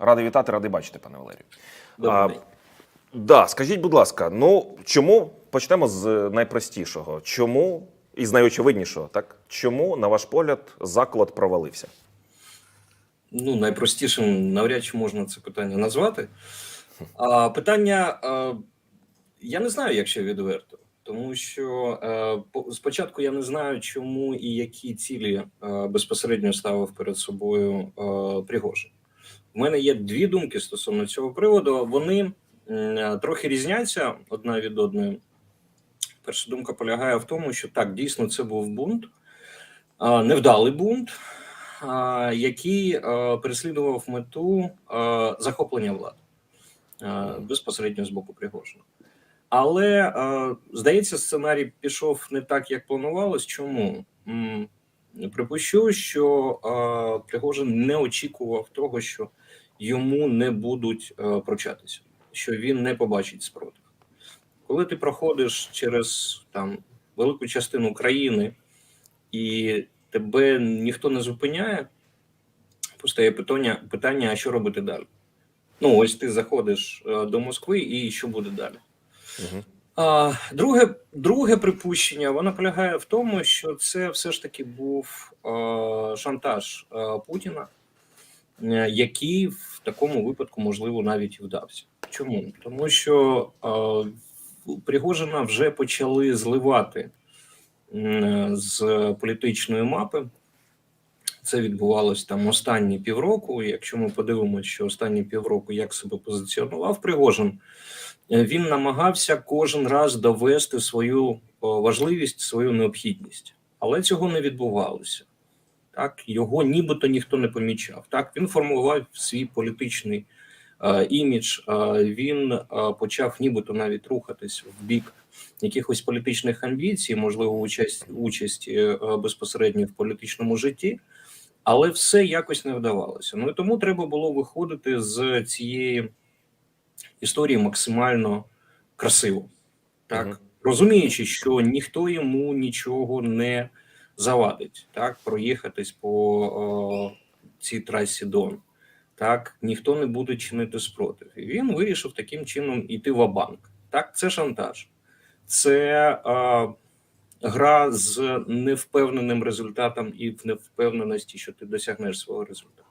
Радий вітати, радий бачити, пане Валерію. Добрий А. Да, скажіть, будь ласка, ну чому почнемо з найпростішого? Чому і з найочевиднішого, так? Чому, на ваш погляд, заклад провалився? Ну, найпростішим навряд чи можна це питання назвати. А, питання а, я не знаю, якщо відверто, тому що е, по- спочатку я не знаю, чому і які цілі е, безпосередньо ставив перед собою е, Пригожин. У мене є дві думки стосовно цього приводу. Вони трохи різняться одна від одної. Перша думка полягає в тому, що так, дійсно, це був бунт, невдалий бунт, який переслідував мету захоплення влади безпосередньо з боку Пригожина. Але здається, сценарій пішов не так, як планувалось. Чому? Припущу, що а, Пригожин не очікував того, що йому не будуть а, прощатися, що він не побачить спротив. Коли ти проходиш через там велику частину країни і тебе ніхто не зупиняє, постає питання, питання, а що робити далі? Ну, ось ти заходиш е, до Москви, і що буде далі? Угу. Друге, друге припущення воно полягає в тому, що це все ж таки був шантаж Путіна, е, який в такому випадку, можливо, навіть і вдався. Чому? Тому що Пригожина вже почали зливати з політичної мапи. Це відбувалось там останні півроку. Якщо ми подивимося, що останні півроку як себе позиціонував Пригожин, е, він намагався кожен раз довести свою важливість, свою необхідність, але цього не відбувалося. Так, його нібито ніхто не помічав. Так, він формував свій політичний е, імідж, е, він е, почав нібито навіть рухатись в бік якихось політичних амбіцій, можливо, участь, участі е, безпосередньо в політичному житті, але все якось не вдавалося. Ну і тому треба було виходити з цієї історії максимально красиво, так Мгм. розуміючи, що ніхто йому нічого не завадить, так проїхатись по о, цій трасі Дон. Так, ніхто не буде чинити спротив. І він вирішив таким чином іти в банк. Так, це шантаж, це е, гра з невпевненим результатом і в невпевненості, що ти досягнеш свого результату.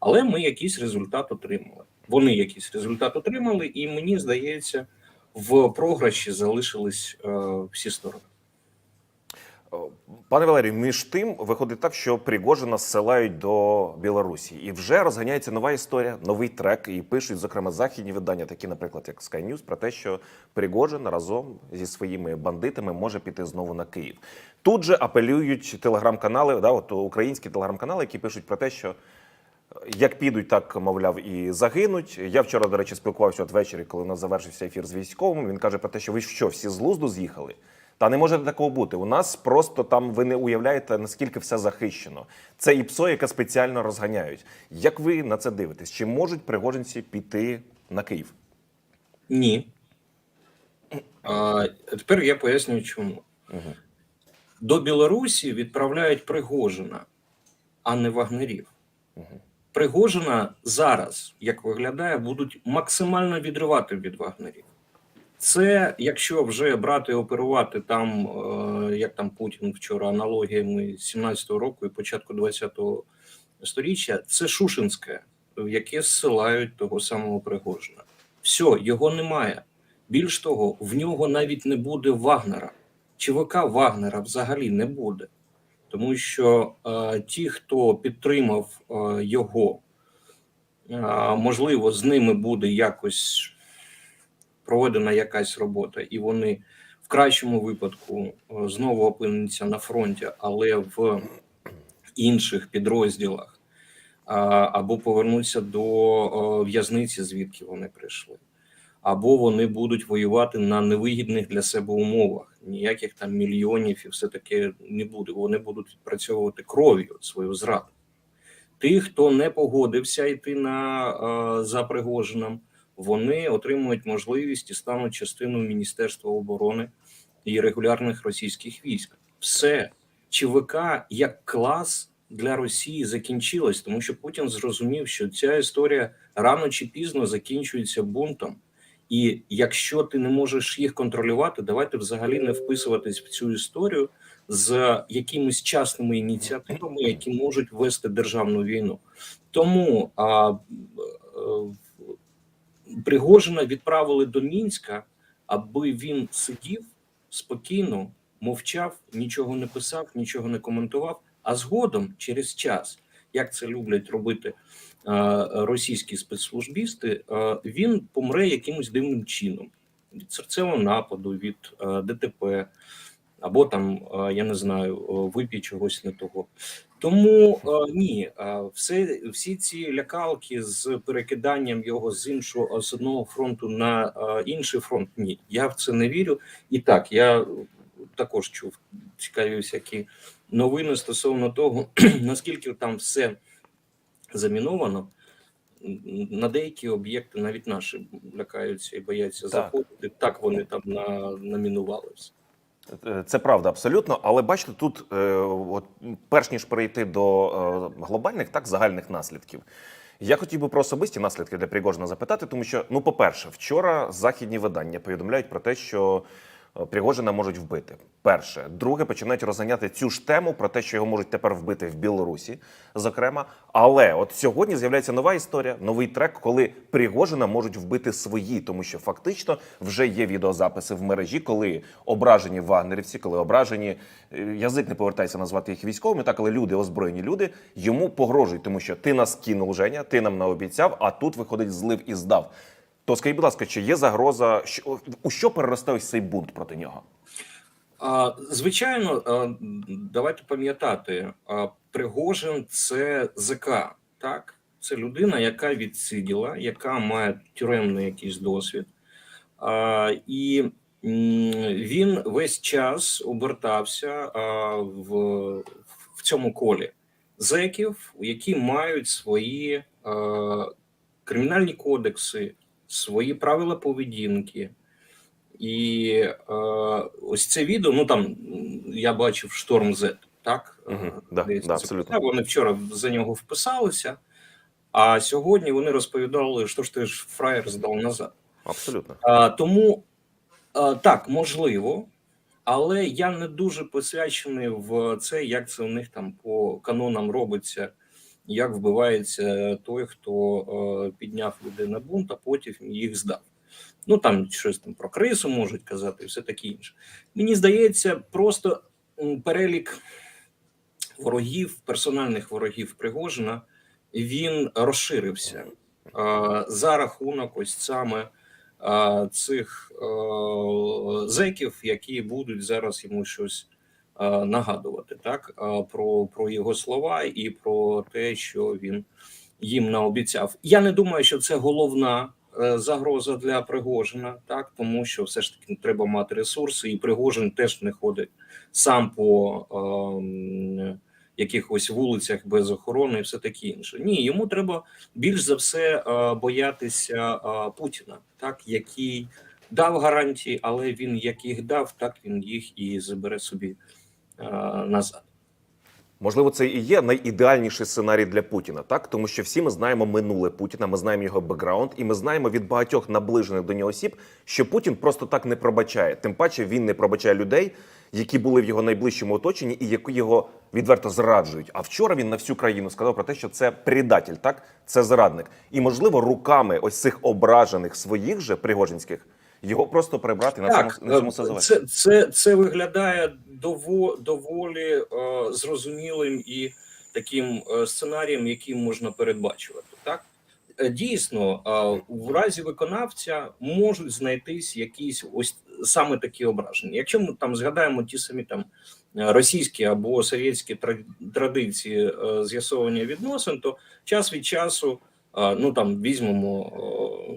Але ми якийсь результат отримали. Вони якийсь результат отримали, і мені здається, в програші залишились е, всі сторони. Пане Валерію, між тим виходить так, що Пригожина зсилають до Білорусі, і вже розганяється нова історія, новий трек. І пишуть, зокрема, західні видання, такі, наприклад, як Sky News, про те, що Пригожин разом зі своїми бандитами може піти знову на Київ. Тут же апелюють телеграм-канали, да, от українські телеграм-канали, які пишуть про те, що як підуть, так мовляв, і загинуть. Я вчора, до речі, спілкувався от ввечері, коли у нас завершився ефір з військовим. Він каже про те, що ви що, всі з глузду з'їхали? Та не може такого бути. У нас просто там ви не уявляєте, наскільки все захищено. Це і ПСО, яке спеціально розганяють. Як ви на це дивитесь? Чи можуть пригожинці піти на Київ? Ні. А тепер я пояснюю, чому. Угу. До Білорусі відправляють Пригожина, а не вагнерів. Угу. Пригожина зараз, як виглядає, будуть максимально відривати від вагнерів. Це якщо вже брати оперувати там, е, як там Путін вчора аналогіями 17-го року і початку 20-го сторіччя, це Шушинське, в яке зсилають того самого Пригожина. Все, його немає. Більш того, в нього навіть не буде Вагнера. ЧВК Вагнера взагалі не буде. Тому що е, ті, хто підтримав е, його, е, можливо, з ними буде якось проведена якась робота, і вони в кращому випадку е, знову опиняться на фронті, але в інших підрозділах, або повернуться до е, в'язниці, звідки вони прийшли, або вони будуть воювати на невигідних для себе умовах. Ніяких там мільйонів і все таке не буде. Вони будуть відпрацьовувати кров'ю свою зраду. Тих, хто не погодився йти на е, за Пригожином, вони отримують можливість і стануть частиною Міністерства оборони і регулярних російських військ. Все ЧВК як клас для Росії закінчилась, тому що Путін зрозумів, що ця історія рано чи пізно закінчується бунтом. І якщо ти не можеш їх контролювати, давайте взагалі не вписуватись в цю історію з якимись частними ініціативами, які можуть вести державну війну. Тому а, е, Пригожина відправили до Мінська, аби він сидів спокійно, мовчав, нічого не писав, нічого не коментував. А згодом, через час, як це люблять робити е, російські спецслужбісти, е, він помре якимось дивним чином від серцевого нападу, від е, ДТП, або там я не знаю, вип'є чогось не того. Тому е, ні, е, все всі ці лякалки з перекиданням його з іншого з одного фронту на е, інший фронт. Ні, я в це не вірю. І так я також чув цікаві всякі новини стосовно того, наскільки там все заміновано. На деякі об'єкти навіть наші лякаються і бояться Так. заходити. Так вони там на, намінували все. Е, Це правда, абсолютно. Але бачите, тут, е, от, перш ніж перейти до е, глобальних, так загальних наслідків. Я хотів би про особисті наслідки для Пригожина запитати, тому що, ну, по-перше, вчора західні видання повідомляють про те, що е, Пригожина можуть вбити. Перше, друге, починають розганяти цю ж тему про те, що його можуть тепер вбити в Білорусі, зокрема. Але от сьогодні з'являється нова історія, новий трек, коли Пригожина можуть вбити свої, тому що фактично вже є відеозаписи в мережі, коли ображені вагнерівці, коли ображені е, язик не повертається назвати їх військовими, так але люди, озброєні люди, йому погрожують, тому що ти нас кинув Женя, ти нам наобіцяв, а тут виходить злив і здав. То скажіть, будь ласка, чи є загроза, що у що переросте ось цей бунт проти нього? Звичайно, давайте пам'ятати, Пригожин це ЗК, так? Це людина, яка відсиділа, яка має тюремний якийсь досвід. І він весь час обертався в, в цьому колі зеків, які мають свої кримінальні кодекси, свої правила поведінки. І е, ось це відео, ну там я бачив шторм Z, так? Е, да, да, це абсолютно. правда. Вони вчора за нього вписалися, а сьогодні вони розповідали, що ж ти ж фраєр здав назад. Абсолютно. А, тому а, так, можливо, але я не дуже посвячений в це, як це у них там по канонам робиться, як вбивається той, хто е, підняв людей на бунт, а потім їх здав. Ну там щось там про крису можуть казати, і все таке інше. Мені здається, просто перелік ворогів, персональних ворогів Пригожина, він розширився за рахунок ось саме цих а, зеків, які будуть зараз йому щось нагадувати, так про, про його слова і про те, що він їм наобіцяв. Я не думаю, що це головна е, загроза для Пригожина, так тому що все ж таки треба мати ресурси, і Пригожин теж не ходить сам по ем, якихось вулицях без охорони і все таке інше. Ні, йому треба більш за все е, боятися е, Путіна, так який дав гарантії, але він як їх дав, так він їх і забере собі е, назад. Можливо, це і є найідеальніший сценарій для Путіна, так тому що всі ми знаємо минуле Путіна, ми знаємо його бекграунд, і ми знаємо від багатьох наближених до нього осіб, що Путін просто так не пробачає. Тим паче він не пробачає людей, які були в його найближчому оточенні і які його відверто зраджують. А вчора він на всю країну сказав про те, що це предатель, так це зрадник. І можливо, руками ось цих ображених своїх же пригожинських його просто прибрати на Так, цьому на цьому все е, це, це, це виглядає дово, доволі е, зрозумілим і таким е, сценарієм, яким можна передбачувати. Так Е, дійсно, е, в разі виконавця можуть знайтись якісь ось саме такі ображення. Якщо ми там згадаємо ті самі там російські або совєтські традиції е, з'ясовування відносин, то час від часу. Ну там візьмемо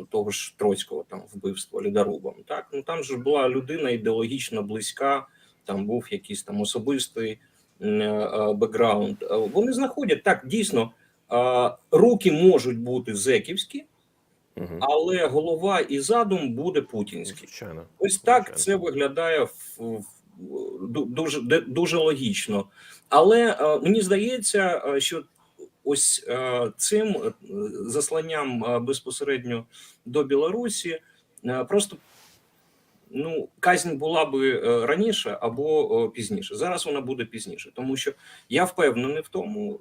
того ж Троцького там вбивство лідорубом. Так ну там же була людина ідеологічно близька, там був якийсь там особистий е, бекграунд. Е, Вони знаходять так, дійсно е, руки можуть бути зеківські, але голова і задум буде путінський. Звичайно. Ось так Звичайно. це виглядає в, в- ду- дуже дуже логічно. Але е, мені здається, е, що ось е, цим е, засланням е, безпосередньо до Білорусі просто ну казнь була би раніше або пізніше. Зараз вона буде пізніше, тому що я впевнений в тому,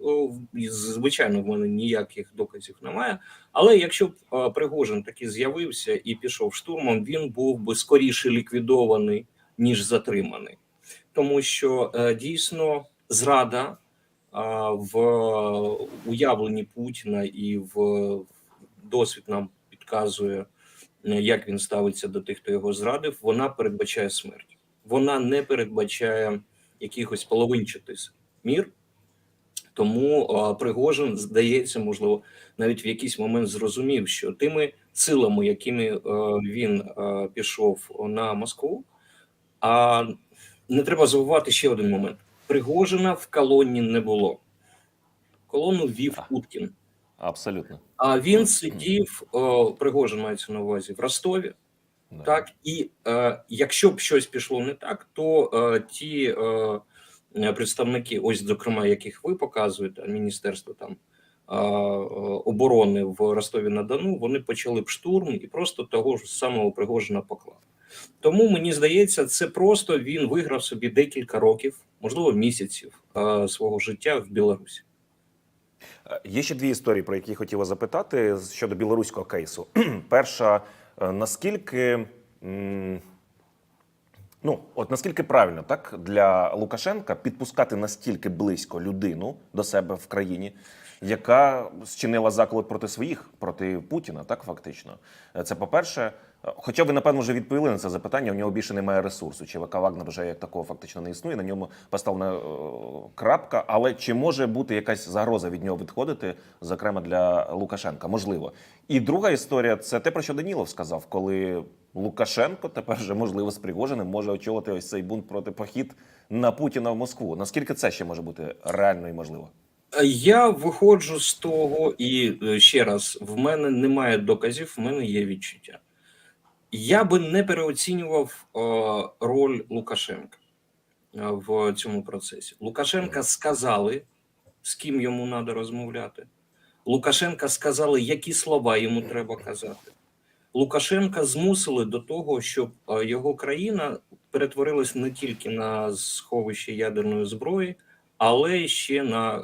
звичайно, в мене ніяких доказів немає. Але якщо б Пригожин таки з'явився і пішов штурмом, він був би скоріше ліквідований ніж затриманий, тому що дійсно зрада в уявленні Путіна і в досвід нам підказує, е, як він ставиться до тих, хто його зрадив. Вона передбачає смерть. Вона не передбачає якихось половинчатий мір. Тому а, Пригожин, здається, можливо, навіть в якийсь момент зрозумів, що тими силами, якими е, він е, пішов на Москву, а не треба забувати ще один момент: Пригожина в колоні не було. Колону вів. Уткін. Абсолютно. А він сидів, о, Пригожин мається на увазі в Ростові. Да. Так, і е, якщо б щось пішло не так, то е, ті е, представники, ось зокрема, яких ви показуєте, Міністерство там е, оборони в Ростові на Дону, вони почали б штурм і просто того ж самого Пригожина поклали. Тому мені здається, це просто він виграв собі декілька років, можливо, місяців свого життя в Білорусі. Е, Є ще дві історії, про які хотіла запитати щодо білоруського кейсу. Перша, е, наскільки. Ну, от наскільки правильно так для Лукашенка підпускати настільки близько людину до себе в країні, яка зчинила заклик проти своїх, проти Путіна, так фактично. Е, Це по-перше. Е, Хоча ви, напевно, вже відповіли на це запитання, у нього більше немає ресурсу. ЧВК Вагнер вже як такого фактично не існує. На ньому поставлена е, крапка. Але чи може бути якась загроза від нього відходити, зокрема для Лукашенка? Можливо. І друга історія це те, про що Данілов сказав, коли Лукашенко тепер вже можливо з Пригожиним може очолити ось цей бунт проти похід на Путіна в Москву. Наскільки це ще може бути реально і можливо? Я виходжу з того, і е, ще раз, в мене немає доказів, в мене є відчуття. Я би не переоцінював е, роль Лукашенка е, в цьому процесі. Лукашенка сказали, з ким йому треба розмовляти. Лукашенка сказали, які слова йому треба казати. Лукашенка змусили до того, щоб е, його країна перетворилась не тільки на сховище ядерної зброї, але ще на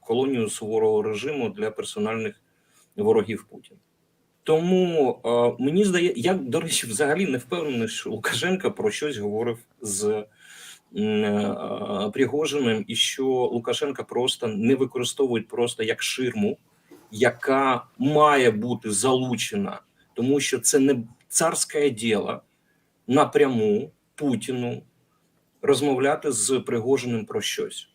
колонію суворого режиму для персональних ворогів Путіна. Тому е, мені здається, я до речі, взагалі не впевнений, що Лукашенко про щось говорив з м, е, Пригожиним, і що Лукашенка просто не використовують просто як ширму, яка має бути залучена, тому що це не царське діло напряму Путіну розмовляти з Пригожиним про щось.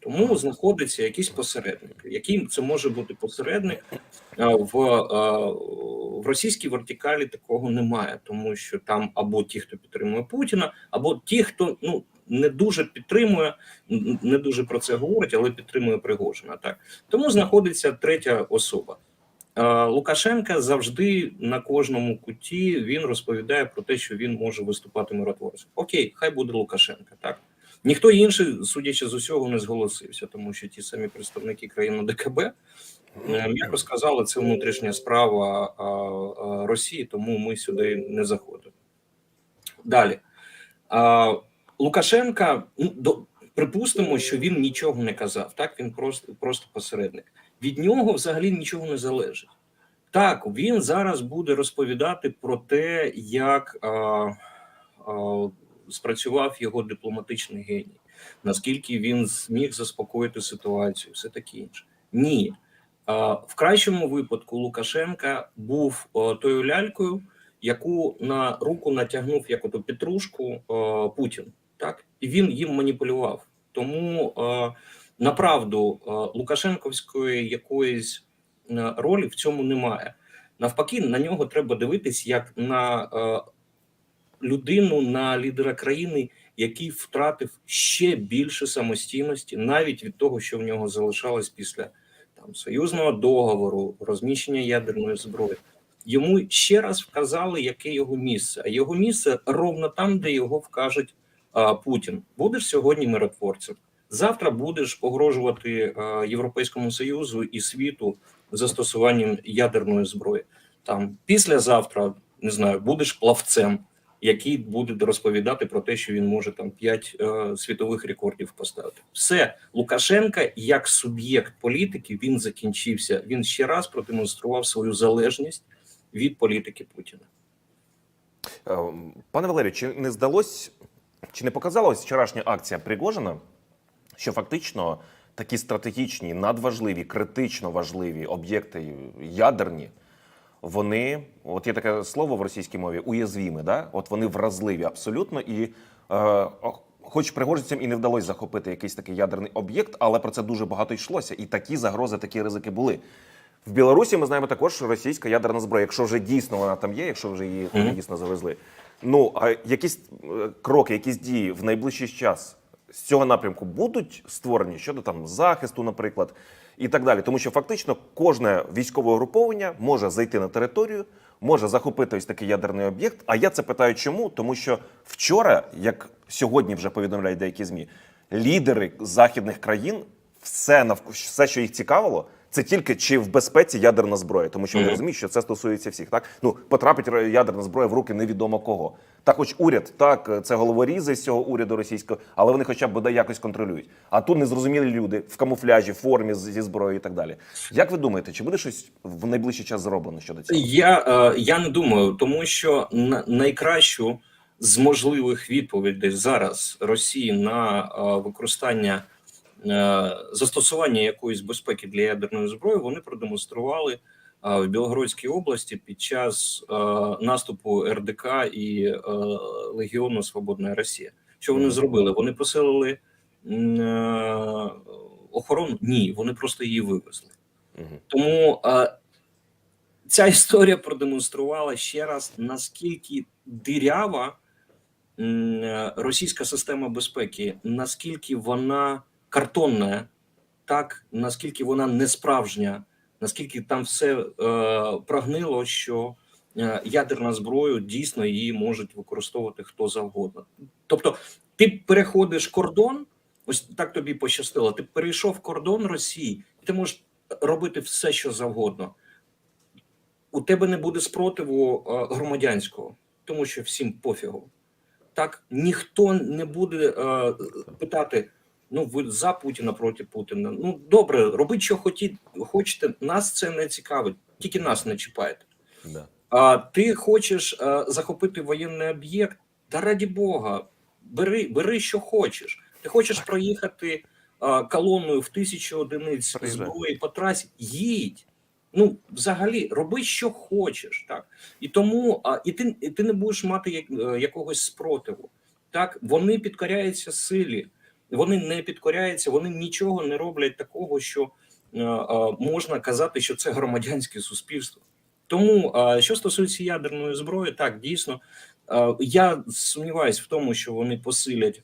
Тому знаходиться якийсь посередник. Яким це може бути посередник в, в російській вертикалі такого немає, тому що там або ті, хто підтримує Путіна, або ті, хто ну не дуже підтримує, не дуже про це говорить, але підтримує Пригожина. Так тому знаходиться третя особа. Лукашенка завжди на кожному куті він розповідає про те, що він може виступати миротворцем. Окей, хай буде Лукашенка, так. Ніхто інший, судячи з усього, не зголосився, тому що ті самі представники країни ДКБ, е, м'яко сказали, це внутрішня справа Росії, тому ми сюди не заходимо. Далі. Лукашенка, ну, припустимо, що він нічого не казав. Так, він просто, просто посередник. Від нього взагалі нічого не залежить. Так, він зараз буде розповідати про те, як а, а, спрацював його дипломатичний геній, наскільки він зміг заспокоїти ситуацію, все таке інше. Ні. В кращому випадку Лукашенка був тою лялькою, яку на руку натягнув як оту петрушку Путін. Так і він їм маніпулював. Тому направду о, Лукашенковської якоїсь е, ролі в цьому немає. Навпаки, на нього треба дивитись як на е, людину, на лідера країни, який втратив ще більше самостійності, навіть від того, що в нього залишалось після там союзного договору, розміщення ядерної зброї. Йому ще раз вказали, яке його місце. А його місце ровно там, де його вкажуть а, Путін. Будеш сьогодні миротворцем. Завтра будеш погрожувати е, Європейському Союзу і світу застосуванням ядерної зброї. Там післязавтра не знаю, будеш плавцем, який буде розповідати про те, що він може там п'ять е, світових рекордів поставити. Все Лукашенка як суб'єкт політики він закінчився. Він ще раз продемонстрував свою залежність від політики Путіна. Е, Пане Валерію, чи не здалось, чи не показалась вчорашня акція Пригожина, що фактично такі стратегічні, надважливі, критично важливі об'єкти ядерні, вони, от є таке слово в російській мові, уязвімі, да? от вони вразливі абсолютно. І е, хоч пригожинцям і не вдалося захопити якийсь такий ядерний об'єкт, але про це дуже багато йшлося. І такі загрози, такі ризики були. В Білорусі ми знаємо також російська ядерна зброя, якщо вже дійсно вона там є, якщо вже її туди Мгм. дійсно завезли. Ну а якісь е, кроки, якісь дії в найближчий час з цього напрямку будуть створені щодо там захисту, наприклад, і так далі. Тому що фактично кожне військове угруповання може зайти на територію, може захопити ось такий ядерний об'єкт. А я це питаю, чому? Тому що вчора, як сьогодні вже повідомляють деякі змі, лідери західних країн все все, що їх цікавило. Це тільки чи в безпеці ядерна зброя, тому що вони Мгм. розуміють, що це стосується всіх. Так ну потрапить ядерна зброя в руки невідомо кого. Так, хоч уряд, так це головорізи з цього уряду російського, але вони хоча б бодай якось контролюють. А тут незрозумілі люди в камуфляжі, формі зі зброєю і так далі. Як ви думаєте, чи буде щось в найближчий час зроблено щодо цього? Я, е, я не думаю, тому що на- найкращу з можливих відповідей зараз Росії на е, використання е, застосування якоїсь безпеки для ядерної зброї вони продемонстрували е, в Білгородській області під час е, наступу РДК і е, Легіону Свободна Росія. Що вони зробили? Вони посилили е, охорону? Ні, вони просто її вивезли. Тому е, ця історія продемонструвала ще раз, наскільки дирява е, російська система безпеки, наскільки вона картонна, так наскільки вона не справжня, наскільки там все е, прогнило, що е, ядерна зброю дійсно її можуть використовувати хто завгодно. Тобто, ти переходиш кордон, ось так тобі пощастило. Ти перейшов кордон Росії, і ти можеш робити все, що завгодно. У тебе не буде спротиву е, громадянського, тому що всім пофігу. Так ніхто не буде е, питати: ну ви за Путіна проти Путіна. Ну добре, робіть, що хоті, хочете. Нас це не цікавить, тільки нас не чіпаєте. Да. А ти хочеш е, захопити воєнний об'єкт? Та раді Бога, бери, бери, що хочеш. Ти хочеш проїхати е, колоною в тисячу одиниць Приїжджай. зброї по трасі? Їдь. Ну, взагалі, роби, що хочеш, так і тому, а і ти, і ти не будеш мати як, е, якогось спротиву. Так, вони підкоряються силі, вони не підкоряються, вони нічого не роблять такого, що е, е, можна казати, що це громадянське суспільство. Тому, е, що стосується ядерної зброї, так дійсно я сумніваюся в тому, що вони посилять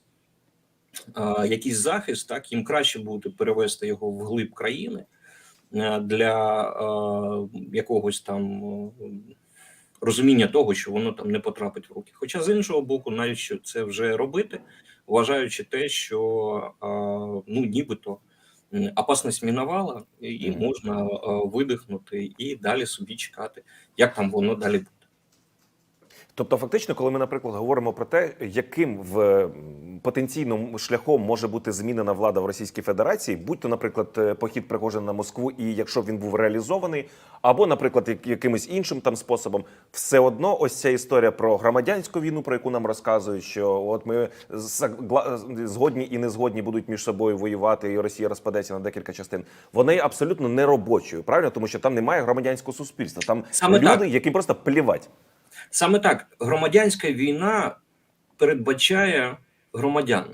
якийсь захист. Так їм краще буде перевести його в глиб країни для якогось там розуміння того, що воно там не потрапить в руки. Хоча з іншого боку, навіщо це вже робити, вважаючи те, що ну нібито опасність мінувала, і можна видихнути і далі собі чекати, як там воно далі буде. Тобто, фактично, коли ми, наприклад, говоримо про те, яким в потенційним шляхом може бути змінена влада в Російській Федерації, будь то, наприклад, е, похід Пригожина на Москву, і якщо він був реалізований, або, наприклад, якимось іншим там способом, все одно ось ця історія про громадянську війну, про яку нам розказують, що от ми згодні і не згодні будуть між собою воювати, і Росія розпадеться на декілька частин. Вона є абсолютно не робочою, правильно, тому що там немає громадянського суспільства. Там Саме люди, так. яким просто плівать. Саме так, громадянська війна передбачає громадян.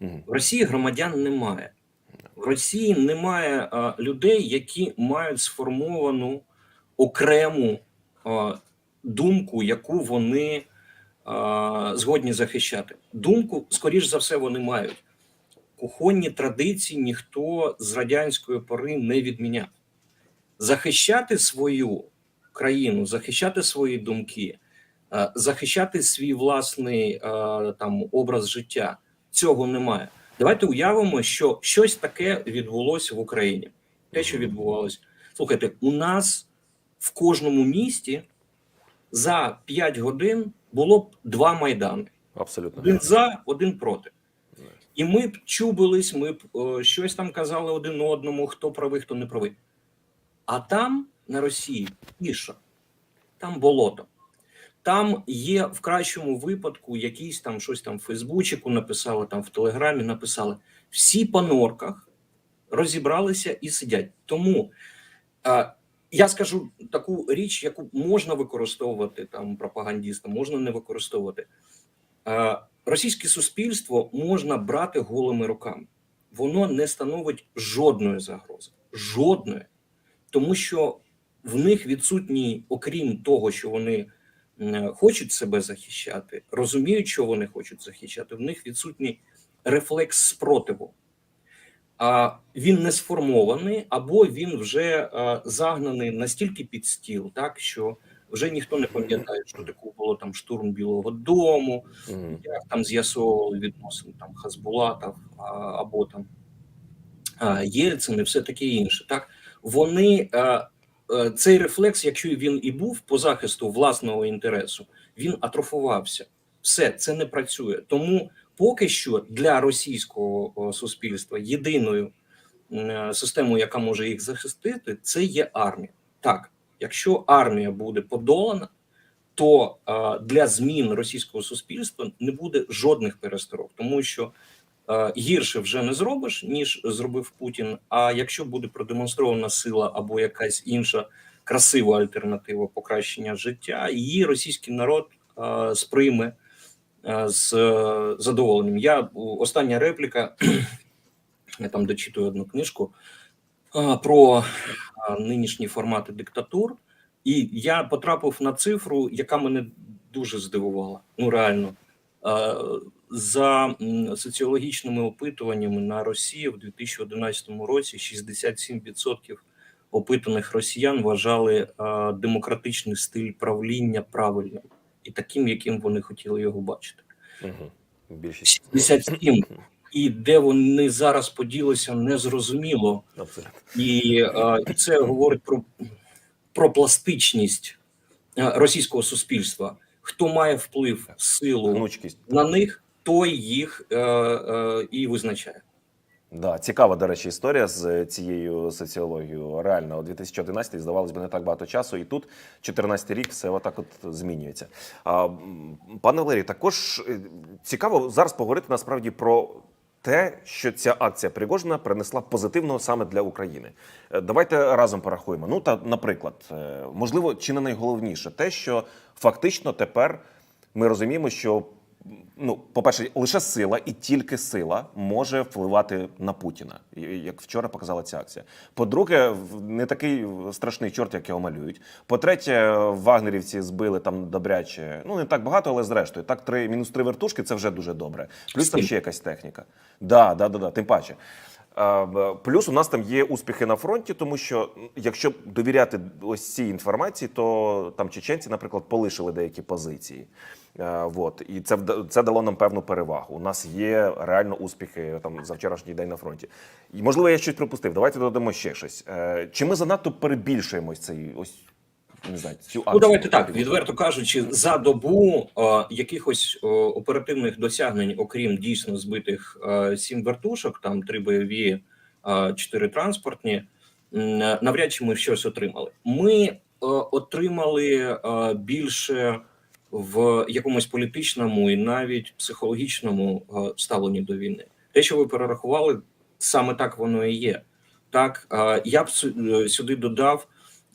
В Росії громадян немає. В Росії немає а, людей, які мають сформовану окрему а, думку, яку вони а, згодні захищати. Думку, скоріш за все, вони мають. Кухонні традиції ніхто з радянської пори не відміняв. Захищати свою країну, захищати свої думки, е, захищати свій власний е, там образ життя. Цього немає. Давайте уявимо, що щось таке відбулося в Україні. Те, що відбувалося. Слухайте, у нас в кожному місті за 5 годин було б два майдани: Абсолютно. один за, один проти. І ми б чубились, ми б е, щось там казали один одному, хто правий, хто не правий. А там, на Росії, тиша, там болото. Там є в кращому випадку якісь там щось там в Фейсбучику написали, там в Телеграмі написали. Всі по норках розібралися і сидять. Тому е, я скажу таку річ, яку можна використовувати там пропагандістам, можна не використовувати. Е, російське суспільство можна брати голими руками. Воно не становить жодної загрози. Жодної. Тому що в них відсутні, окрім того, що вони м, хочуть себе захищати, розуміють, що вони хочуть захищати, в них відсутній рефлекс спротиву. А він не сформований, або він вже а, загнаний настільки під стіл, так що вже ніхто не пам'ятає, що таке було там штурм Білого Дому, Мгм. як там з'ясовували відносини там Хазбулатов або там Єльцин і все таке інше. Так вони е, цей рефлекс, якщо він і був по захисту власного інтересу, він атрофувався. Все це не працює. Тому поки що для російського суспільства єдиною е, системою, яка може їх захистити, це є армія. Так, якщо армія буде подолана, то е, для змін російського суспільства не буде жодних пересторог, тому що е, гірше вже не зробиш, ніж зробив Путін. А якщо буде продемонстрована сила або якась інша красива альтернатива покращення життя, її російський народ е, сприйме е, з е, задоволенням. Я остання репліка. Я там дочитую одну книжку про нинішні формати диктатур, і я потрапив на цифру, яка мене дуже здивувала. Ну реально, за соціологічними опитуваннями на Росії в 2011 році 67% опитаних росіян вважали а, демократичний стиль правління правильним і таким, яким вони хотіли його бачити. Мгм. Більшість 67. І де вони зараз поділися, незрозуміло. І і це говорить про, про пластичність російського суспільства. Хто має вплив, силу Гнучкість. на них, той їх е, е, і визначає. Да, цікава, до речі, історія з цією соціологією. Реально, у 2011 здавалось би не так багато часу, і тут 14 рік все отак от змінюється. А, пане Валерій, також е, цікаво зараз поговорити насправді про те, що ця акція Пригожина принесла позитивного саме для України. Е, Давайте разом порахуємо. Ну та, наприклад, е, можливо, чи не найголовніше, те, що фактично тепер ми розуміємо, що ну, по-перше, лише сила і тільки сила може впливати на Путіна, як вчора показала ця акція. По-друге, не такий страшний чорт, як його малюють. По-третє, вагнерівці збили там добряче. Ну не так багато, але зрештою, так три мінус три вертушки це вже дуже добре. Плюс там ще якась техніка. Да, да, да, да, тим паче. Плюс у нас там є успіхи на фронті, тому що якщо довіряти ось цій інформації, то там чеченці, наприклад, полишили деякі позиції. Е, Вот і це це дало нам певну перевагу. У нас є реально успіхи там за вчорашній день на фронті. І можливо, я щось пропустив. Давайте додамо ще щось. Е, Чи ми занадто перебільшуємось цей ось не знаю, цю акцію? Ну давайте так, відверто кажучи, за добу е, якихось е, оперативних досягнень, окрім дійсно збитих е, сім вертушок, там три бойові, е, чотири транспортні. Навряд чи ми щось отримали. Ми е, отримали е, більше в якомусь політичному і навіть психологічному е, ставленні до війни. Те, що ви перерахували, саме так воно і є. Так, е, я б е, сюди додав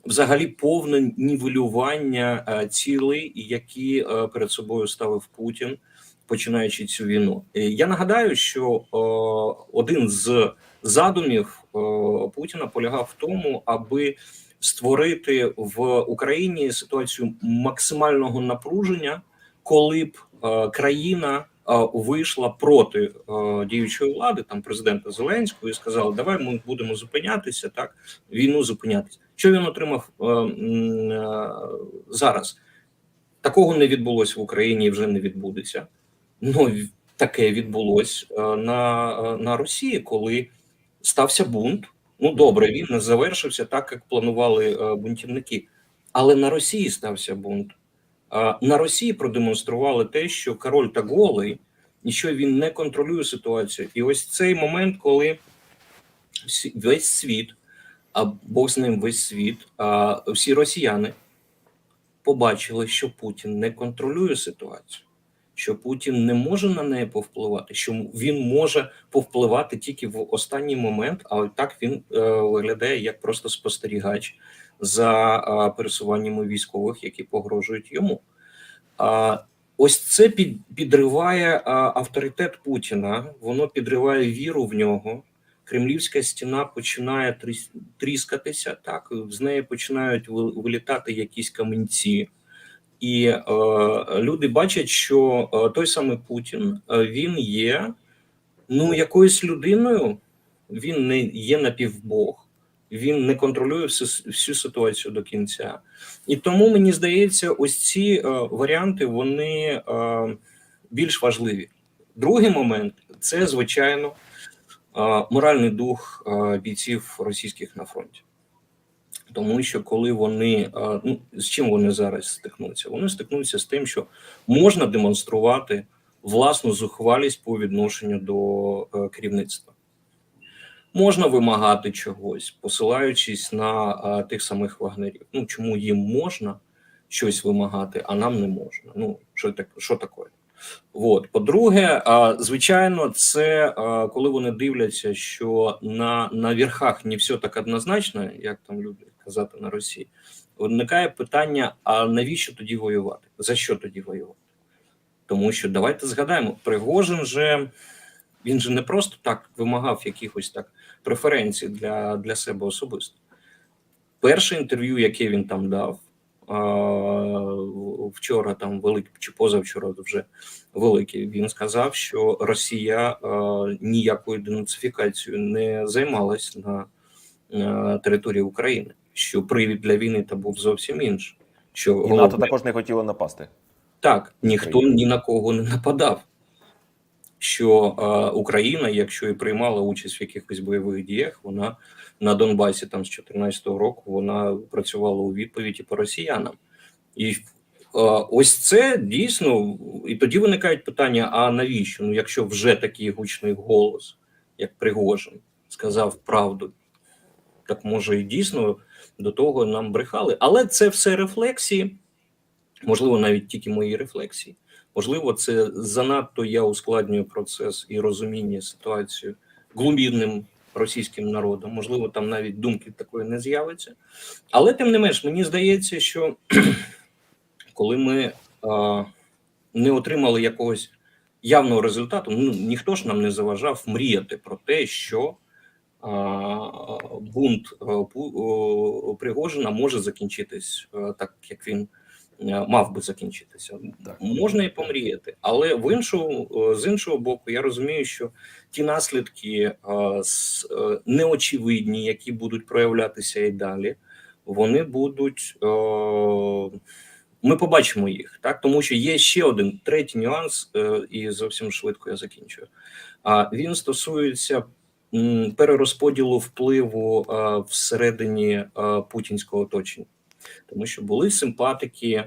взагалі повне нівелювання цілей, які перед собою ставив Путін, починаючи цю війну. Я нагадаю, що один з задумів Путіна полягав в тому, аби створити в Україні ситуацію максимального напруження, коли б е, країна е, вийшла проти е, діючої влади, там президента Зеленського, і сказала: Давай ми будемо зупинятися, так війну зупинятися. Що він отримав зараз? Такого не відбулося в Україні і вже не відбудеться. Ну таке відбулось е, на, на Росії, коли стався бунт. Ну добре, він не завершився так, як планували е, бунтівники, але на Росії стався бунт. На Росії продемонстрували те, що король та голий, і що він не контролює ситуацію. І ось цей момент, коли весь світ, а Бог з ним весь світ, а всі росіяни побачили, що Путін не контролює ситуацію, що Путін не може на неї повпливати, що він може повпливати тільки в останній момент, а так він е, виглядає як просто спостерігач за е, пересуваннями військових, які погрожують йому. А ось це під, підриває а, авторитет Путіна, воно підриває віру в нього. Кремлівська стіна починає тріскатися, так з неї починають вилітати якісь камінці, і е, люди бачать, що е, той самий Путін е, він є ну якоюсь людиною, він не є напівбог, він не контролює всю, всю ситуацію до кінця. І тому мені здається, ось ці е, варіанти вони е, більш важливі. Другий момент це звичайно е, моральний дух е, бійців російських на фронті. Тому що коли вони е, ну з чим вони зараз стикнуться? Вони стикнуться з тим, що можна демонструвати власну зухвалість по відношенню до е, керівництва. Можна вимагати чогось, посилаючись на а, тих самих вагнерів. Ну чому їм можна щось вимагати, а нам не можна? Ну що так, що таке? От по-друге, звичайно, це коли вони дивляться, що на, на верхах не все так однозначно, як там люблять казати на Росії. Виникає питання: а навіщо тоді воювати? За що тоді воювати? Тому що давайте згадаємо, Пригожин же він же не просто так вимагав якихось так преференцій для, для себе особисто. Перше інтерв'ю, яке він там дав а, вчора, там велике чи позавчора вже велике, він сказав, що Росія а, ніякою денацифікацією не займалась на, на території України, що привід для війни та був зовсім інший. Що І НАТО головне- також не хотіло напасти. так, ніхто Україна. ні на кого не нападав. Що е, Україна, якщо і приймала участь в якихось бойових діях, вона на Донбасі там з 2014 року вона працювала у відповіді по росіянам. І е, ось це дійсно, і тоді виникають питання: а навіщо? Ну, якщо вже такий гучний голос, як Пригожин, сказав правду, так може і дійсно до того нам брехали. Але це все рефлексії можливо, навіть тільки мої рефлексії. Можливо, це занадто я ускладнюю процес і розуміння ситуації глумірним російським народом. Можливо, там навіть думки такої не з'явиться. Але тим не менш, мені здається, що коли ми а, не отримали якогось явного результату, ну ніхто ж нам не заважав мріяти про те, що бунт о, Пригожина може закінчитись так, як він е, мав би закінчитися. Так. Можна і помріяти, але в іншого е, з іншого боку, я розумію, що ті наслідки е, е, неочевидні, які будуть проявлятися і далі, вони будуть. е, Ми побачимо їх, так тому що є ще один третій нюанс, е, і зовсім швидко я закінчую. А він стосується перерозподілу впливу всередині путінського оточення, тому що були симпатики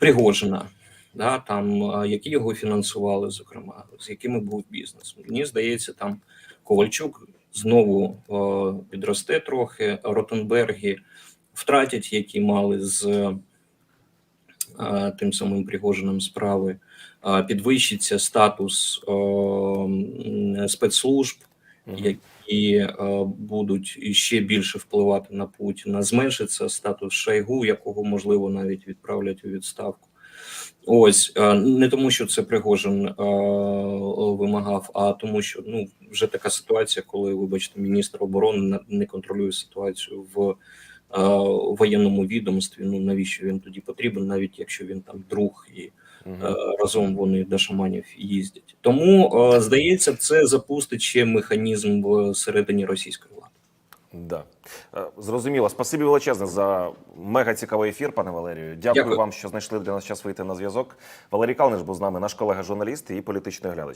Пригожина, да, там, які його фінансували, зокрема, з якими був бізнес. Мені здається, там Ковальчук знову підросте трохи, Ротенберги втратять, які мали з тим самим Пригожином справи, підвищиться статус спецслужб, які будуть ще більше впливати на Путіна. Зменшиться статус Шойгу, якого можливо навіть відправлять у відставку. Ось не тому, що це Пригожин е, вимагав, а тому, що ну вже така ситуація, коли, вибачте, міністр оборони не контролює ситуацію в е, воєнному відомстві. Ну навіщо він тоді потрібен, навіть якщо він там друг і. Е, разом вони до шаманів їздять. Тому е, здається, це запустить ще механізм всередині російської влади. Да. Зрозуміло. Спасибі величезне за мега цікавий ефір, пане Валерію. Дякую, Дякую. вам, що знайшли для нас час вийти на зв'язок. Валерій Калниш був з нами, наш колега журналіст і політичний глядач.